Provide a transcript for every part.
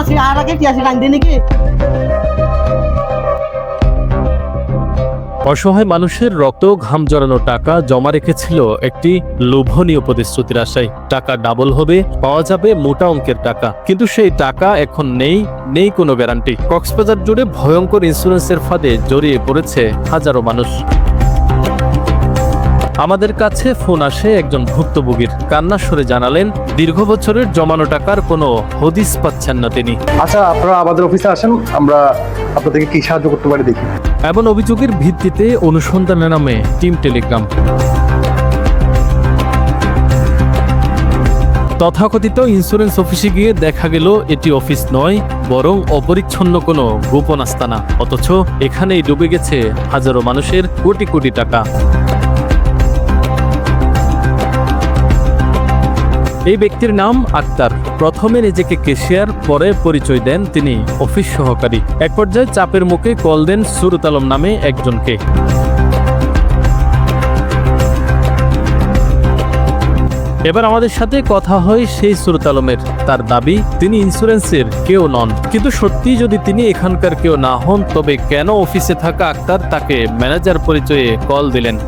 আছে আর আগে কি আছে নাকি? অসহায় মানুষের রক্ত, ঘাম জড়ানো টাকা জমা রেখেছিল একটি লোভনীয় প্রতিশ্রুতির আশায় টাকা ডাবল হবে, পাওয়া যাবে মোটা অঙ্কের টাকা। কিন্তু সেই টাকা এখন নেই নেই কোনো গ্যারান্টি কক্সবাজার জুড়ে ভয়ঙ্কর ইন্স্যুরেন্সের ফাঁদে জড়িয়ে পড়েছে হাজারো মানুষ। আমাদের কাছে ফোন আসে একজন ভুক্তভোগীর। কান্না সরে জানালেন দীর্ঘ বছরের জমানো টাকার কোনো হদিস পাচ্ছেন না তিনি। আচ্ছা আপনারা আমাদের অফিসে আসেন আমরা আপনাদেরকে কি সাহায্য করতে পারি দেখি। এমন অভিযোগের ভিত্তিতে অনুসন্ধানে নামে টিম টেলিগ্রাম। তথাকথিত ইন্স্যুরেন্স অফিসে গিয়ে দেখা গেল এটি অফিস নয় বরং অপরিচ্ছন্ন কোনো গোপন আস্তানা। অথচ এখানেই ডুবে গেছে হাজারো মানুষের কোটি কোটি টাকা। এই ব্যক্তির নাম আক্তার। প্রথমে নিজেকে কেশিয়ার পরে পরিচয় দেন তিনি অফিস সহকারী। এক পর্যায়ে চাপের মুখে কল দেন সুরত আলম নামে একজনকে। এবার আমাদের সাথে কথা হয় সেই সুরত আলমের। তার দাবি, তিনি ইন্স্যুরেন্সের কেউ নন। কিন্তু সত্যি যদি তিনি এখানকার কেউ না হন, তবে কেন অফিসে থাকা আক্তার তাকে ম্যানেজার পরিচয়ে কল দিলেন?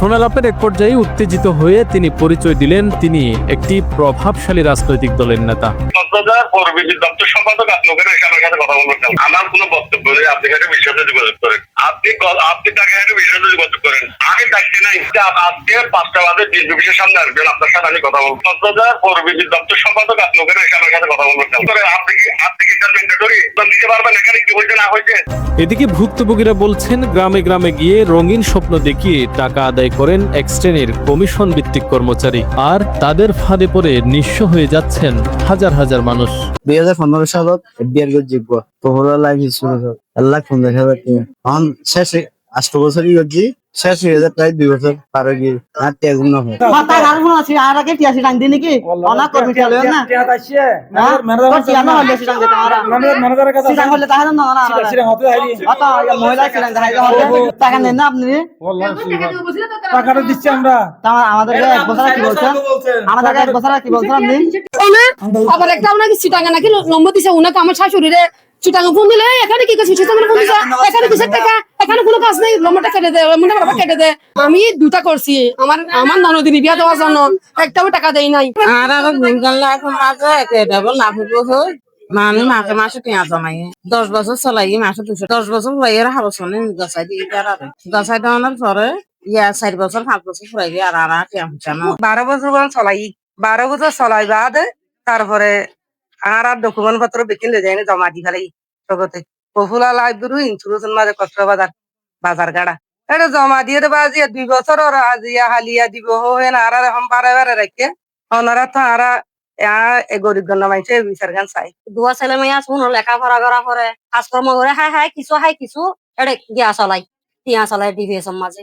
ফোনালাপের এক পর্যায়ে উত্তেজিত হয়ে তিনি পরিচয় দিলেন তিনি একটি প্রভাবশালী রাজনৈতিক দলের নেতা। যোগাযোগ করেন? আপনি যোগাযোগ করেন? আমি পাঁচটা আপনার সাথে আমি কথা দপ্তর কথা আপনি কি আপনি এদিকে ভুক্তভোগীরা বলছেন গ্রামে গ্রামে গিয়ে রঙিন স্বপ্ন দেখিয়ে টাকা আদায় করেন এক শ্রেণির কমিশন ভিত্তিক কর্মচারী। আর তাদের ফাঁদে পড়ে নিঃস্ব হয়ে যাচ্ছেন হাজার হাজার মানুষ। দুই হাজার পনেরো সালত বিয়ার করে জিগব তোহরা লাইফ ইন্স্যুরেন্স আল্লাহ ফোন দেখা যাচ্ছে এখন শেষে আষ্ট বছরই শেষ হয়ে যাবে প্রায় দুই বছর পার গিয়ে আর না হয়। আর মনে আছে আর আগে কি আছে গান দিয়ে নাকি অনা কর্মী চালু না? সিরাং হলে তাহলে না না অত মহিলা সিরাং দেখাই টাকা নেন না আপনি? টাকাটা দিচ্ছি আমরা। তা আমাদের এক বছর কি বলছেন? আমাদের এক বছর কি বলছেন আপনি? আবার একটা নাকি চিটাঙ্গা নাকি? নম্বর দিছে উনাকে আমার শাশুড়িরে চিটাঙ্গা ফোন দিলে এখানে কি কাজ চিটাঙ্গা ফোন দিছে এখানে কিসের টাকা? এখানে কোনো কাজ নেই নম্বরটা কেটে দে বাবা কেটে দে। আমি দুটা করছি আমার আমার ননদিনী বিয়া দেওয়ার জন্য একটাও টাকা দেই নাই। আর আর গুনগান লাখ মাঝে একে ডাবল লাভ বছর মানে মাসে মাসে পেঁয়াজ জমাই দশ বছর চলাই মাসে দুশো দশ বছর চলাই আর হাবো শোনে গছাই দিয়ে গছাই দেওয়ানোর পরে ইয়া চারি বছর পাঁচ বছর ফুরাই আর আর পেঁয়াজ বারো বছর চলাই বারো বছর চলাই বাদ তারপরে আর আর ডকুমেন্ট পত্র বিকিলে যায় জমা দি ফেলাই জগতে পপুলা লাইব্রেরি ইন্স্যুরেন্স মাঝে কষ্ট বাজার বাজার গাড়া। এটা জমা দিয়ে দেবা আজি, দুই বছর ওর আজিয়া হালিয়া দিব। হয়ে না আর এখন বারে বারে রেখে ওনারা তো আরা গরিব গণ্য মানুষে বিচার গান চাই। দুয়া ছেলে মেয়ে আছে উনো লেখাপড়া করা পরে কাজকর্ম করে হাই হাই, কিছু হাই কিছু এটা গিয়া চলাই। টিয়া চলাই ডিভিএসর মাঝে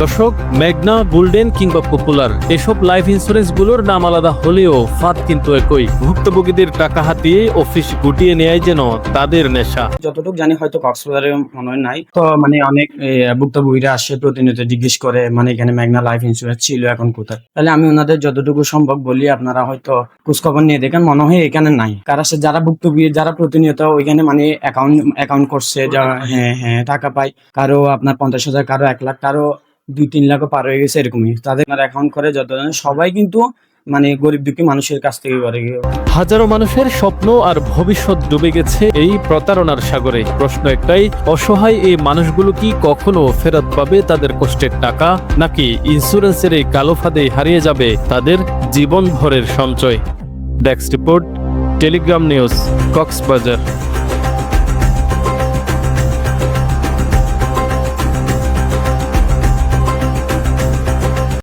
দর্শক মেঘনা গোল্ডেন কিংবা পপুলার এসব লাইফ ইন্স্যুরেন্সগুলোর নাম আলাদা হলেও ফাঁদ কিন্তু একই। ভুক্তভোগীদের টাকা হাতিয়ে অফিস গুটিয়ে নেয় যেন তাদের নেশা। যতটুকু জানি হয়তো কক্সবাজারে মনে হয় নাই। তো মানে অনেক ভুক্তভোগীরা আসে প্রতিনিয়ত জিজ্ঞেস করে মানে এখানে ম্যাগনা লাইফ ইন্স্যুরেন্স ছিল এখন কোথায়? তাহলে আমি ওনাদের যতটুকু সম্ভব বলি আপনারা হয়তো খোঁজখবর নিয়ে দেখেন মনে হয় এখানে নাই। কারণ সে যারা ভুক্তভোগী যারা প্রতিনিয়ত ওইখানে মানে অ্যাকাউন্ট অ্যাকাউন্ট করছে হ্যাঁ হ্যাঁ টাকা পায় কারও আপনার পঞ্চাশ হাজার, কারও এক লাখ, কারও দুই, তিন লাখও পার হয়ে গেছে এরকমই। তাদের অ্যাকাউন্ট করে যত সবাই কিন্তু মানে গরিব দুঃখী মানুষের কাছ থেকে করে। হাজারো মানুষের স্বপ্ন আর ভবিষ্যৎ ডুবে গেছে এই প্রতারণার সাগরে। প্রশ্ন একটাই, অসহায় এই মানুষগুলো কি কখনো ফেরত পাবে তাদের কষ্টের টাকা? নাকি ইন্স্যুরেন্সের এই কালো ফাঁদে হারিয়ে যাবে তাদের জীবন ভরের সঞ্চয় desk report telegram news Cox's Bazar